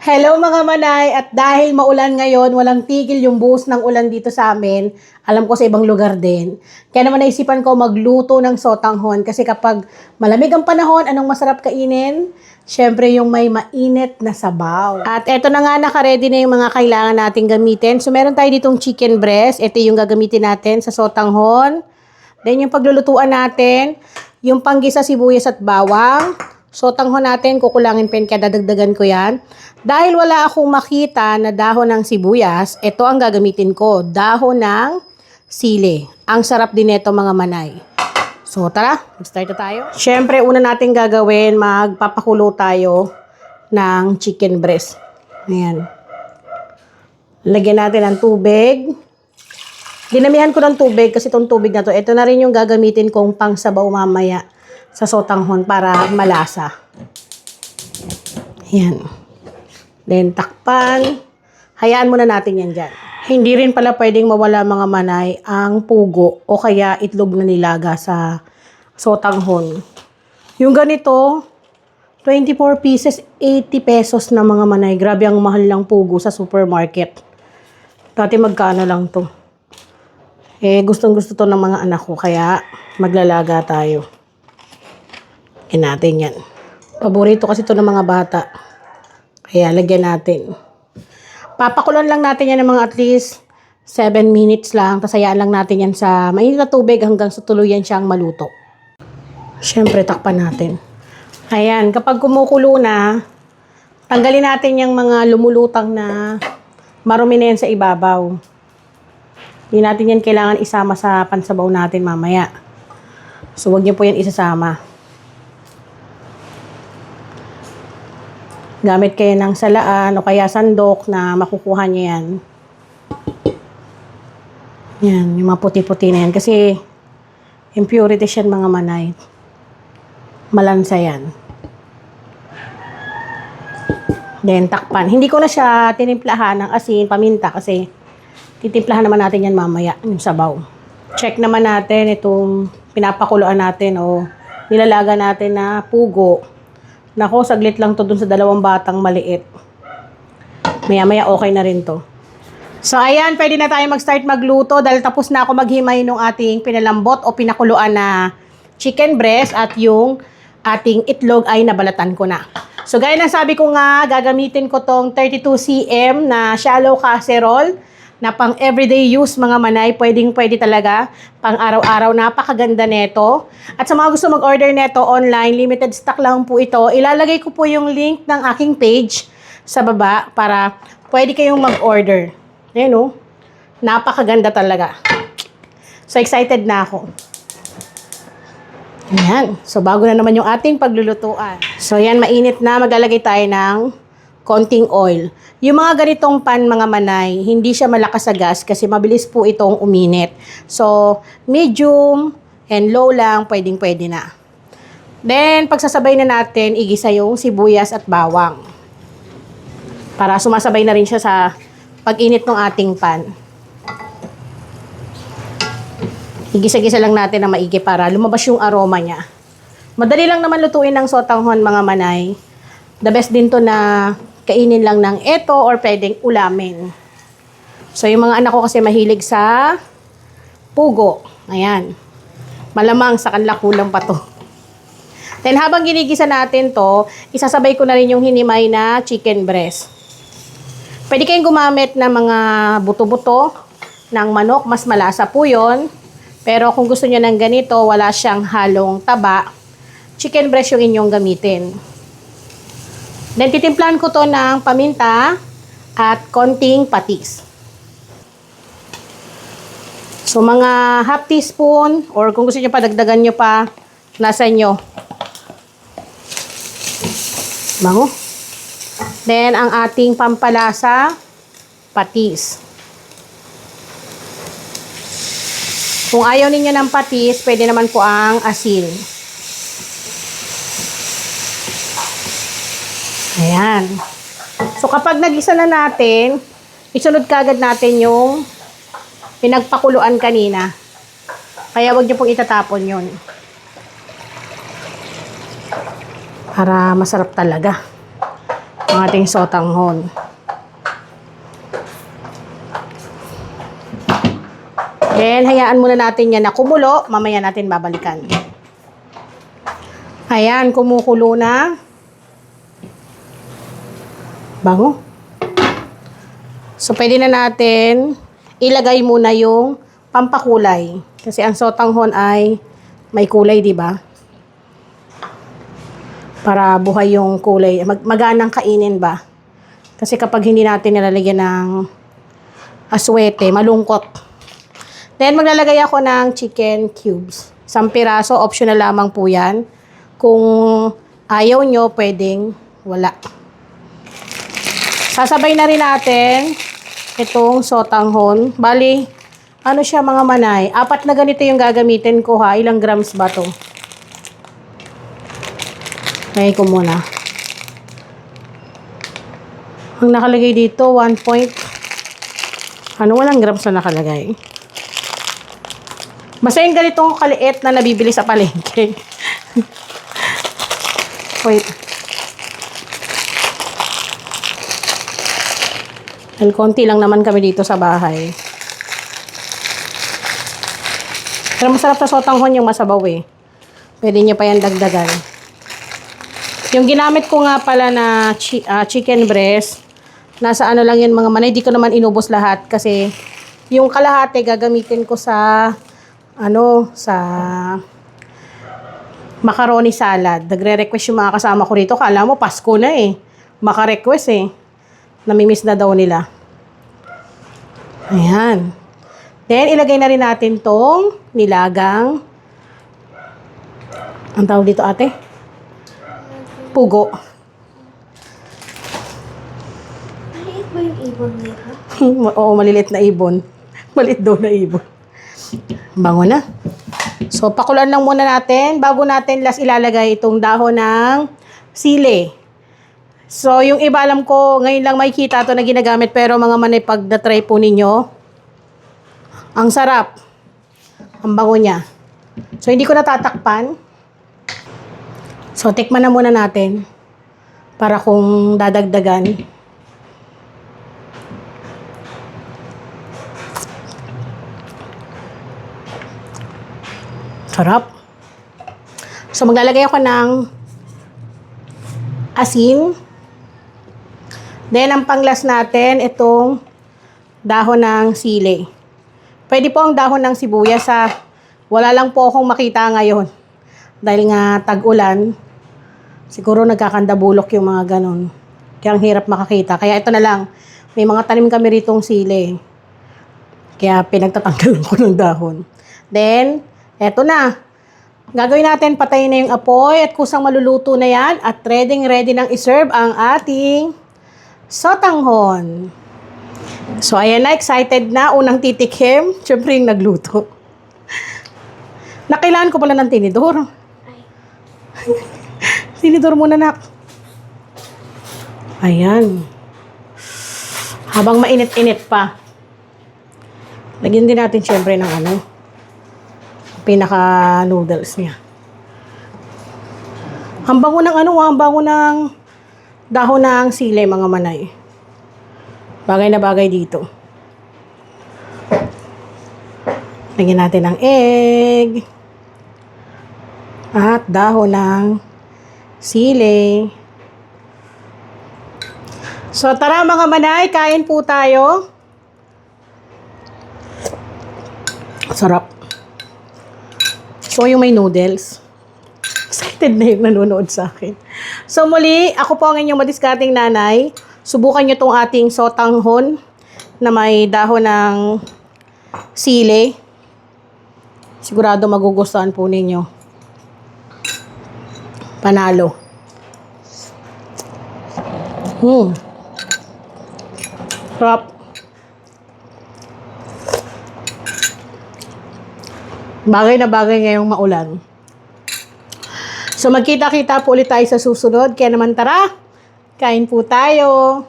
Hello mga manay at dahil maulan ngayon, walang tigil yung buhos ng ulan dito sa amin. Alam ko sa ibang lugar din. Kaya naman naisipan ko magluto ng sotanghon kasi kapag malamig ang panahon, anong masarap kainin? Siyempre yung may mainit na sabaw. At eto na nga nakaredy na yung mga kailangan nating gamitin. So meron tayo ditong chicken breast. Ito yung gagamitin natin sa sotanghon. Then yung paglulutuan natin, yung panggisa sibuyas at bawang. So, tanghon natin, kukulangin pen kaya dadagdagan ko yan. Dahil wala akong makita na dahon ng sibuyas, ito ang gagamitin ko, dahon ng sili. Ang sarap din nito mga manay. So, tara, start na tayo. Siyempre, una natin gagawin, magpapakulo tayo ng chicken breast. Ayan. Lagyan natin ng tubig. Dinamihan ko ng tubig kasi itong tubig na to, ito na rin yung gagamitin kong pangsabaw mamaya sa sotanghon para malasa. Yan. Then, takpan. Hayaan muna natin yan dyan. Hindi rin pala pwedeng mawala mga manay ang pugo o kaya itlog na nilaga sa sotanghon. Yung ganito, 24 pieces, 80 pesos na mga manay. Grabe ang mahal ng pugo sa supermarket. Dati magkano lang to. Eh, gustong gusto to ng mga anak ko, kaya maglalaga tayo. Lagyan natin yan. Paborito kasi to ng mga bata. Kaya lagyan natin. Papakulan lang natin yan ng mga at least 7 minutes lang. Tapos hayaan lang natin yan sa mainit na tubig hanggang sa tuluyan siyang maluto. Siyempre, takpan natin. Ayan, kapag kumukulo na, tanggalin natin yung mga lumulutang na marumi na yan sa ibabaw. Hindi natin yan kailangan isama sa pansabaw natin mamaya. So, huwag niyo po yan isasama. Gamit kayo ng salaan o kaya sandok na makukuha niyo yan. Yan, yung mga puti-puti na yan. Kasi, impurities yan mga manay. Malansa yan. Then, takpan. Hindi ko na siya tinimplahan ng asin, paminta kasi titimplahan naman natin yan mamaya, yung sabaw. Check naman natin itong pinapakuluan natin o nilalaga natin na pugo. Nako, saglit lang to dun sa dalawang batang maliit. Maya-maya okay na rin to. So, ayan, pwede na tayo mag-start magluto dahil tapos na ako maghimay nung ating pinalambot o pinakuluan na chicken breast at yung ating itlog ay nabalatan ko na. So, gaya ng sabi ko nga, gagamitin ko tong 32 cm na shallow casserole na pang everyday use mga manay, pwedeng pwede talaga, pang araw-araw, napakaganda neto. At sa mga gusto mag-order neto online, limited stock lang po ito. Ilalagay ko po yung link ng aking page sa baba para pwede kayong mag-order. Ayan o, napakaganda talaga. So excited na ako. Ayan. So, bago na naman yung ating paglulutuan. So, yan, mainit na. Maglalagay tayo ng konting oil. Yung mga ganitong pan, mga manay, hindi siya malakas sa gas kasi mabilis po itong uminit. So, medium and low lang, pwedeng-pwede na. Then, pagsasabay na natin, igisa yung sibuyas at bawang. Para sumasabay na rin siya sa pag-init ng ating pan. Igisa-gisa lang natin na maigi para lumabas yung aroma niya. Madali lang naman lutuin ng sotanghon mga manay. The best din to na kainin lang ng eto or pwedeng ulamin. So yung mga anak ko kasi mahilig sa pugo. Ayan. Malamang sa kanila kulang pa to. Then habang ginigisa natin to, isasabay ko na rin yung hinimay na chicken breast. Pwede kayong gumamit ng mga buto-buto ng manok, mas malasa po yon. Pero kung gusto niyo ng ganito, wala siyang halong taba, chicken breast yung inyong gamitin. Then titimplahan ko to ng paminta at konting patis. So mga half teaspoon or kung gusto niyo pa dagdagan niyo pa nasa inyo. Bango. Then ang ating pampalasa patis. Kung ayaw ninyo ng patis, pwede naman po ang asin. Ayan. So, kapag nagisa na natin, isunod kagad natin yung pinagpakuluan kanina. Kaya wag niyo pong itatapon yun. Para masarap talaga. ang ating sotanghon. Then, hayaan muna natin yan na kumulo. Mamaya natin babalikan. Ayan, kumukulo na. Bango. So, pwede na natin ilagay muna yung pampakulay. Kasi ang sotanghon ay may kulay, di ba? Para buhay yung kulay. Mag maganang kainin ba? Kasi kapag hindi natin nilalagyan ng aswete, malungkot. Then, maglalagay ako ng chicken cubes. Isang piraso, optional lamang po yan. Kung ayaw nyo, pwedeng wala. Sasabay na rin natin itong sotanghon. Bali, ano siya mga manay? Apat na ganito yung gagamitin ko ha. Ilang grams ba to? Lagay ko muna. Ang nakalagay dito, 1 point. Ano, walang grams na nakalagay. Basta yung ganitong kaliit na nabibili sa palengke. Wait. Dahil konti lang naman kami dito sa bahay. Pero masarap sa sotanghon yung masabaw eh. Pwede nyo pa yan dagdagan. Yung ginamit ko nga pala na chi- ah, chicken breast, nasa ano lang yun mga manay, di ko naman inubos lahat kasi yung kalahati gagamitin ko sa ano, sa macaroni salad. Nagre-request yung mga kasama ko rito. Kala mo, Pasko na eh. Maka-request eh. Namimiss na daw nila. Ayan. Then, ilagay na rin natin tong nilagang. Ang tawag dito ate? Pugo. Maliit ba yung ibon nito? Oo, malilit na ibon. Maliit daw na ibon. Bango na. So, pakulan lang muna natin bago natin last ilalagay itong dahon ng sili. So, yung iba alam ko, ngayon lang makikita to na ginagamit pero mga manay pag na-try po ninyo, ang sarap. Ang bango niya. So, hindi ko natatakpan. So, tikman na muna natin para kung dadagdagan. Sarap. So, maglalagay ako ng asin. Then, ang panglas natin, itong dahon ng sili. Pwede po ang dahon ng sibuyas sa wala lang po akong makita ngayon. Dahil nga tag-ulan, siguro nagkakandabulok yung mga ganon. Kaya ang hirap makakita. Kaya ito na lang, may mga tanim kami ritong sili. Kaya pinagtatanggalan ko ng dahon. Then, eto na. Gagawin natin, patayin na yung apoy at kusang maluluto na yan at ready ready nang iserve ang ating sotanghon. So, ayan na, excited na. Unang titikim, syempre yung nagluto. Nakailangan ko pala ng tinidor. tinidor muna, nak. Ayan. Habang mainit-init pa. Lagyan din natin syempre ng ano, pinaka noodles niya. Ang bango ng ano, ah, ang bango ng dahon ng sili, mga manay. Bagay na bagay dito. Lagyan natin ng egg. At dahon ng sili. So tara mga manay, kain po tayo. Sarap. So, yung may noodles. Excited na yung nanonood sa akin. So, muli, ako po ang inyong madiskarting nanay. Subukan nyo tong ating sotanghon na may dahon ng sili. Sigurado magugustuhan po ninyo. Panalo. Hmm. Sarap. Bagay na bagay ngayong maulan. So magkita-kita po ulit tayo sa susunod. Kaya naman tara, kain po tayo.